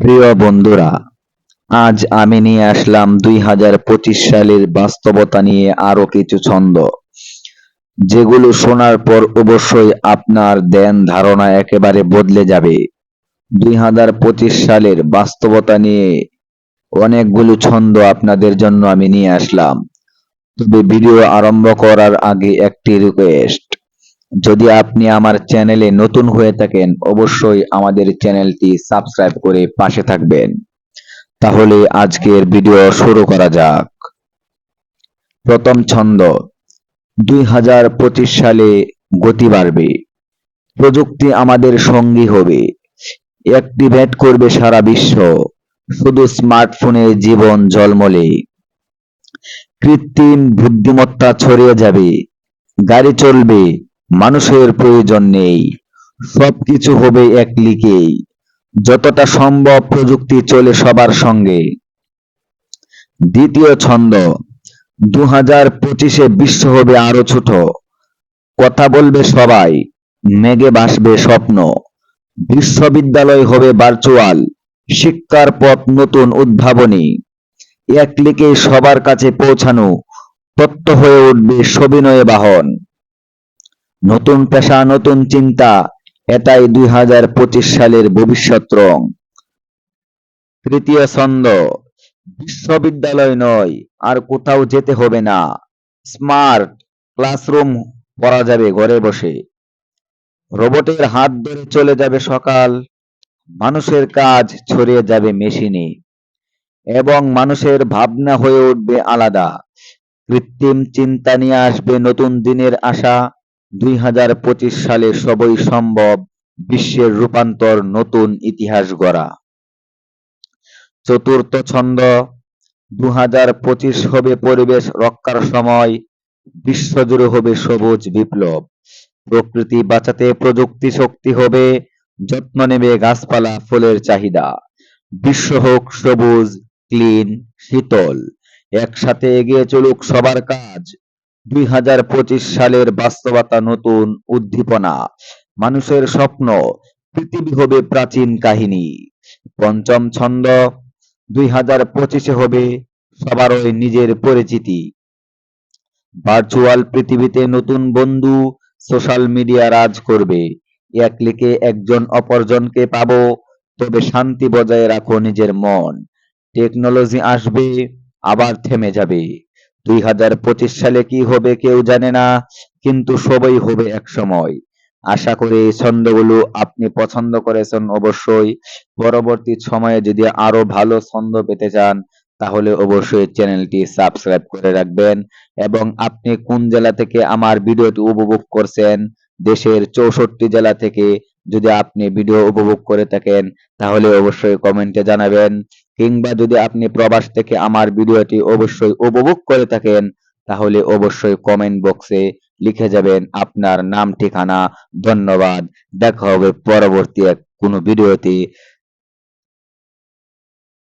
প্রিয় বন্ধুরা, আজ আমি নিয়ে আসলাম দুই হাজার পঁচিশ সালের বাস্তবতা নিয়ে আরও কিছু ছন্দ, যেগুলো শোনার পর অবশ্যই আপনার দেন ধারণা একেবারে বদলে যাবে। দুই হাজার পঁচিশ সালের বাস্তবতা নিয়ে অনেকগুলো ছন্দ আপনাদের জন্য আমি নিয়ে আসলাম। তবে ভিডিও আরম্ভ করার আগে একটি রিকোয়েস্ট যদি আপনি আমার চ্যানেলে নতুন হয়ে থাকেন, অবশ্যই আমাদের চ্যানেলটি সাবস্ক্রাইব করে পাশে থাকবেন। তাহলে আজকের ভিডিও শুরু করা যাক। প্রথম ছন্দ, দুই হাজার পঁচিশ সালে গতি বাড়বে। প্রযুক্তি আমাদের সঙ্গী হবে। অ্যাক্টিভেট করবে সারা বিশ্ব। শুধু স্মার্টফোনে জীবন জলমলে। কৃত্রিম বুদ্ধিমত্তা ছড়িয়ে যাবে। গাড়ি চলবে। মানুষের প্রয়োজন নেই। সবকিছু হবে এক ক্লিকেই যতটা সম্ভব প্রযুক্তি চলে সবার সঙ্গে। দ্বিতীয় ছন্দ দু হাজার পঁচিশে বিশ্ব হবে আরও ছোট। কথা বলবে সবাই, মেঘে ভাসবে স্বপ্ন। বিশ্ববিদ্যালয় হবে ভার্চুয়াল শিক্ষার পথ নতুন উদ্ভাবনী। এক ক্লিকে সবার কাছে পৌঁছানো তথ্য হয়ে উঠবে সবিনয় বাহন। নতুন পেশা, নতুন চিন্তা, এটাই দুই হাজার পঁচিশ সালের ভবিষ্যৎ রং। তৃতীয় ছন্দ, বিশ্ববিদ্যালয় নয়, আর কোথাও যেতে হবে না। স্মার্ট ক্লাসরুম পড়া যাবে ঘরে বসে। রোবটের হাত ধরে চলে যাবে সকাল, মানুষের কাজ ছড়িয়ে যাবে মেশিনে, এবং মানুষের ভাবনা হয়ে উঠবে আলাদা। কৃত্রিম চিন্তা নিয়ে আসবে নতুন দিনের আশা। দুই হাজার পঁচিশ সালে সবই সম্ভব বিশ্বের রূপান্তর নতুন ইতিহাস গড়া। চতুর্থ ছন্দ দু হাজার পঁচিশ হবে পরিবেশ রক্ষার সময়, বিশ্বজুড়ে হবে সবুজ বিপ্লব। প্রকৃতি বাঁচাতে প্রযুক্তি শক্তি হবে, যত্ন নেবে গাছপালা ফুলের চাহিদা। বিশ্ব হোক সবুজ, ক্লিন, শীতল, একসাথে এগিয়ে চলুক সবার কাজ। দুই হাজার পঁচিশ সালের বাস্তবতা নতুন উদ্দীপনা। মানুষের স্বপ্ন, পৃথিবী হবে প্রাচীন কাহিনী। পঞ্চম ছন্দ, দুই হবে সবারই নিজের পরিচিতি। ভার্চুয়াল পৃথিবীতে নতুন বন্ধু সোশ্যাল মিডিয়া রাজ করবে। এক লিখে একজন অপরজনকে পাবো, তবে শান্তি বজায় রাখো নিজের মন। টেকনোলজি আসবে, আবার থেমে যাবে। দুই হাজার পঁচিশ সালে কি হবে কেউ জানে না, কিন্তু সবই হবে এক সময়। আশা করি এই ছন্দগুলো আপনি পছন্দ করেছেন অবশ্যই। পরবর্তী সময়ে যদি আরও ভালো ছন্দ পেতে চান, তাহলে অবশ্যই চ্যানেলটি সাবস্ক্রাইব করে রাখবেন এবং আপনি কোন জেলা থেকে আমার ভিডিওটি উপভোগ করছেন, দেশের চৌষট্টি জেলা থেকে যদি আপনি ভিডিও উপভোগ করে থাকেন, তাহলে অবশ্যই কমেন্টে জানাবেন। কিংবা যদি আপনি প্রবাস থেকে আমার ভিডিওটি অবশ্যই উপভোগ করে থাকেন, তাহলে অবশ্যই কমেন্ট বক্সে লিখে যাবেন আপনার নাম, ঠিকানা। ধন্যবাদ। দেখা হবে পরবর্তী এক কোনো ভিডিওতে